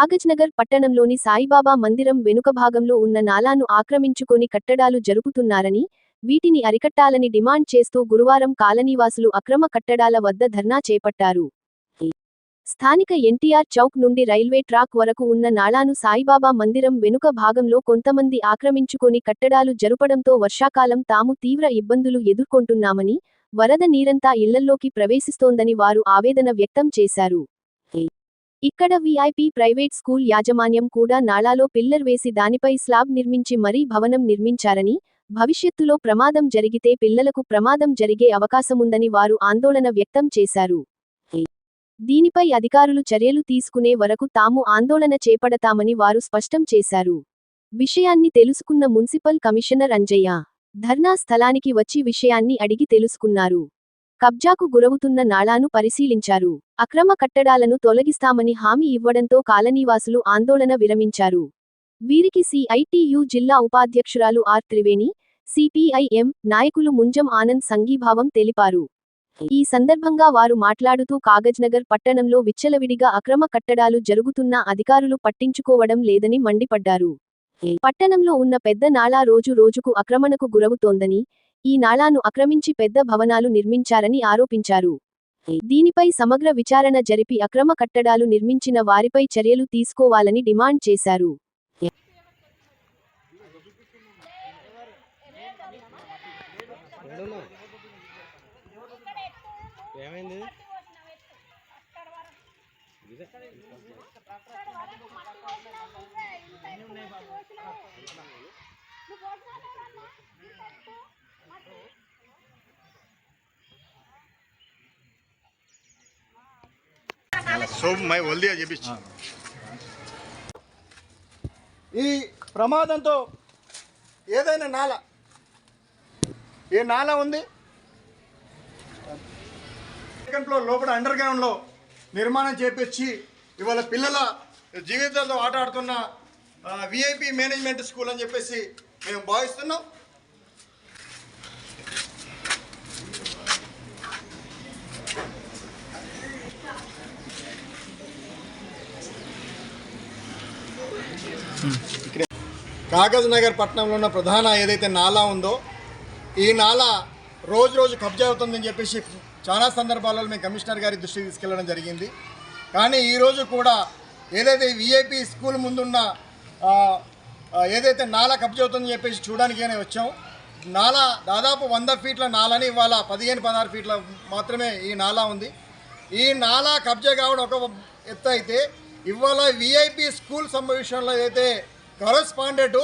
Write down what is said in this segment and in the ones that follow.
కాగజ్నగర్ పట్టణంలోని సాయిబాబా మందిరం వెనుక భాగంలో ఉన్న నాలాను ఆక్రమించుకొని కట్టడాలు జరుపుతున్నారని వీటిని అరికట్టాలని డిమాండ్ చేస్తూ గురువారం కాలనీవాసులు అక్రమ కట్టడాల వద్ద ధర్నా చేపట్టారు. స్థానిక ఎన్టీఆర్ చౌక్ నుండి రైల్వే ట్రాక్ వరకు ఉన్న నాళాను సాయిబాబా మందిరం వెనుక భాగంలో కొంతమంది ఆక్రమించుకొని కట్టడాలు జరుపడంతో వర్షాకాలం తాము తీవ్ర ఇబ్బందులు ఎదుర్కొంటున్నామని వరద నీరంతా ఇళ్ళల్లోకి ప్రవేశిస్తోందని వారు ఆవేదన వ్యక్తం చేశారు. ఇక్కడ వీఐపీ ప్రైవేట్ స్కూల్ యాజమాన్యం కూడా నాళాలో పిల్లర్ వేసి దానిపై స్లాబ్ నిర్మించి మరీ భవనం నిర్మించారని భవిష్యత్తులో ప్రమాదం జరిగితే పిల్లలకు ప్రమాదం జరిగే అవకాశముందని వారు ఆందోళన వ్యక్తం చేశారు. దీనిపై అధికారులు చర్యలు తీసుకునే వరకు తాము ఆందోళన చేపడతామని వారు స్పష్టం చేశారు. విషయాన్ని తెలుసుకున్న మున్సిపల్ కమిషనర్ అంజయ్య ధర్నా స్థలానికి వచ్చి విషయాన్ని అడిగి తెలుసుకున్నారు. కబ్జాకు గురవుతున్న నాళాను పరిశీలించారు. అక్రమ కట్టడాలను తొలగిస్తామని హామీ ఇవ్వడంతో కాలనీవాసులు ఆందోళన విరమించారు. వీరికి సిఐటియు జిల్లా ఉపాధ్యక్షురాలు ఆర్ త్రివేణి సిపిఐఎం నాయకులు ముంజం ఆనంద్ సంఘీభావం తెలిపారు. ఈ సందర్భంగా వారు మాట్లాడుతూ కాగజ్నగర్ పట్టణంలో విచ్చలవిడిగా అక్రమ కట్టడాలు జరుగుతున్నా అధికారులు పట్టించుకోవడం లేదని మండిపడ్డారు. పట్టణంలో ఉన్న పెద్ద నాళా రోజు రోజుకు అక్రమణకు గురవుతోందని ఈ నాళాను ఆక్రమించి పెద్ద భవనాలు నిర్మించారని ఆరోపించారు దీనిపై సమగ్ర విచారణ జరిపి అక్రమ కట్టడాలు నిర్మించిన వారిపై చర్యలు తీసుకోవాలని డిమాండ్ చేశారు? ఏమైంది. ఈ ప్రమాదంతో ఏదైనా నాల ఏ నాల ఉంది? సెకండ్లో లోపల అండర్ గ్రౌండ్లో నిర్మాణం చేపించి ఇవాళ పిల్లల జీవితాలతో ఆట ఆడుతున్న విఐపి మేనేజ్మెంట్ స్కూల్ అని చెప్పేసి మేము భావిస్తున్నాం. కాగజ్ నగర్ పట్టణంలో ఉన్న ప్రధాన ఏదైతే నాలా ఉందో ఈ నాలా రోజు రోజు కబ్జా అవుతుందని చెప్పేసి చాలా సందర్భాలలో మేము కమిషనర్ గారి దృష్టికి తీసుకెళ్ళడం జరిగింది. కానీ ఈరోజు కూడా ఏదైతే విఐపి స్కూల్ ముందున్న ఏదైతే నాలా కబ్జా అవుతుందని చెప్పేసి చూడడానికైనా వచ్చాం. నాలా దాదాపు వంద ఫీట్ల నాలని ఇవాళ పదిహేను పదహారు ఫీట్ల మాత్రమే ఈ నాలా ఉంది. ఈ నాలా కబ్జా కావడం ఒక ఎత్తు అయితే ఇవాళ విఐపి స్కూల్ సమావేశంలో ఏదైతే కరస్పాండెంట్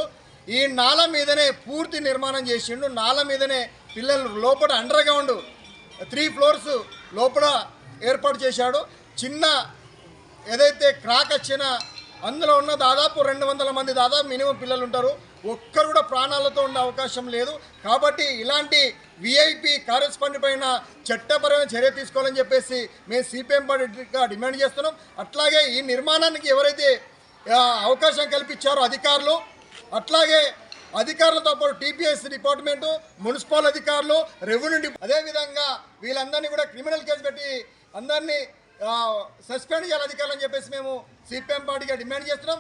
ఈ నాల మీదనే పూర్తి నిర్మాణం చేసిండు. నాల మీదనే పిల్లలు లోపల అండర్ గ్రౌండ్ త్రీ ఫ్లోర్స్ లోపల ఏర్పాటు చేశాడు. చిన్న ఏదైతే క్రాక్ వచ్చిన అందులో ఉన్న దాదాపు రెండు వందల మంది దాదాపు మినిమం పిల్లలు ఉంటారు. ఒక్కరు కూడా ప్రాణాలతో ఉండే అవకాశం లేదు. కాబట్టి ఇలాంటి విఐపి కారెస్పాండెంట్ పైన చట్టపరమైన చర్య తీసుకోవాలని చెప్పేసి మేము సిపిఎం పార్టీగా డిమాండ్ చేస్తున్నాం. అట్లాగే ఈ నిర్మాణానికి ఎవరైతే అవకాశం కల్పించారు అధికారులు. అట్లాగే అధికారులతో పాటు టీపీఎస్ డిపార్ట్మెంటు మున్సిపల్ అధికారులు రెవెన్యూ డిపా అదేవిధంగా వీళ్ళందరినీ కూడా క్రిమినల్ కేసు పెట్టి అందరినీ సస్పెండ్ చేయాలి అధికారులు అని చెప్పేసి మేము సిపిఎం పార్టీగా డిమాండ్ చేస్తున్నాం.